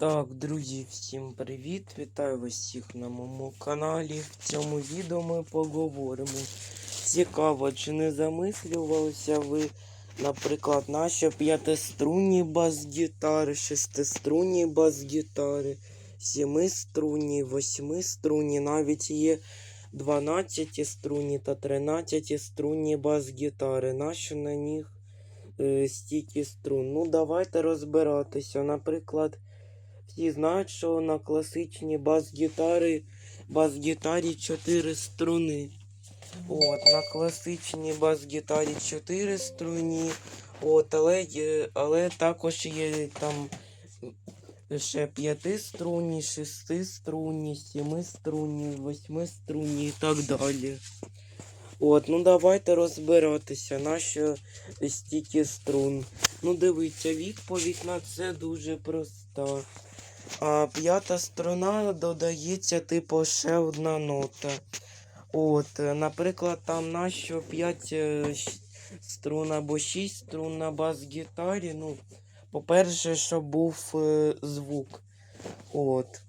Так, друзі, всім привіт! Вітаю вас всіх на моєму каналі. В цьому відео ми поговоримо. Цікаво, чи не замислювалися ви, наприклад, наші п'ятиструнні бас-гітари, шестиструнні бас-гітари, сімиструнні, восьмиструнні, навіть є 12 струнні та 13 струнні бас-гітари. Наші на них е, стільки струн. Ну, давайте розбиратися. Наприклад, всі знають, що на класичній бас-гітари, бас-гітарі 4 струни. От, на класичній бас-гітарі 4 струні. От, але, але також є там ще 5 струнні, 6 струнні, 7 струнні, 8 струнні і так далі. От, ну давайте розбиратися, на що стільки струн. Ну дивіться, відповідь на це дуже проста. А п'ята струна додається, типу, ще одна нота. От, е, наприклад, там нащо 5 струн або 6 струн на бас-гітарі. Ну, по-перше, щоб був е, звук. От.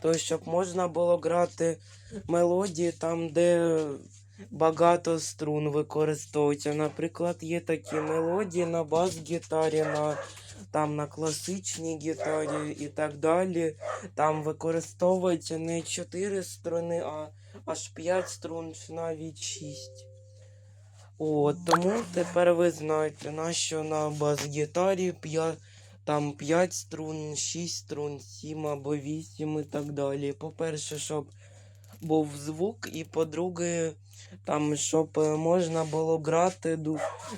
То, щоб можна було грати мелодії там, де багато струн використовується. Наприклад, є такі мелодії на бас-гітарі, на, там, на класичній гітарі і так далі. Там використовується не 4 струни, а аж 5 струн, чи навіть 6. О, тому тепер ви знаєте, на що на бас-гітарі 5, там 5 струн, 6 струн, 7 або 8 і так далі. По-перше, щоб був звук, і по-друге, там, щоб е, можна було грати,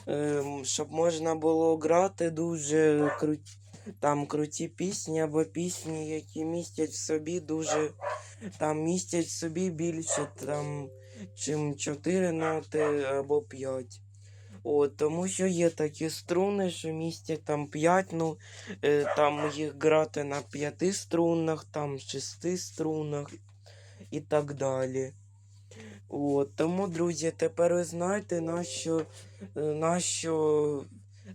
ем, щоб можна було грати дуже круті, там круті пісні або пісні, які містять в собі дуже там містять в собі більше там, чим 4 ноти або 5. От, тому що є такі струни, що містять там 5, ну е, там їх грати на 5 струнах, там 6 струнах і так далі. От, тому, друзі, тепер ви знаєте, нащо, е, нащо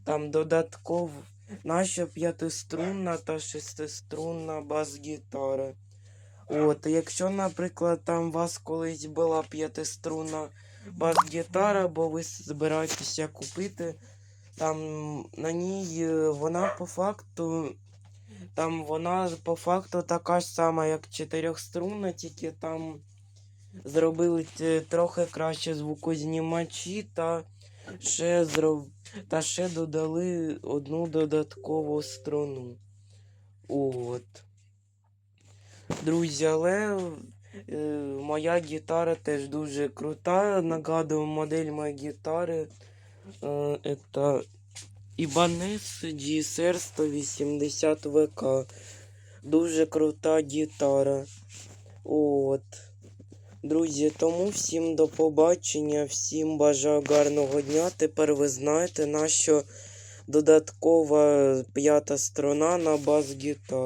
там додатково, нащо п'ятиструнна та шестиструнна бас-гітара. От, якщо, наприклад, там у вас колись була п'ятиструнна бас-гітара, бо ви збираєтеся купити, там на ній е, вона по факту. Там вона по факту така ж сама, як чотирьохструнна, тільки там зробили трохи краще звукознімачі та ще зроб... та ще додали одну додаткову струну. От. Друзі, але е, моя гітара теж дуже крута. Нагадую, модель моєї гітари. Е, це Ibanez GSR 180 ВК. Дуже крута гітара. От. Друзі, тому всім до побачення, всім бажаю гарного дня. Тепер ви знаєте, на що додаткова п'ята струна на бас-гітарі.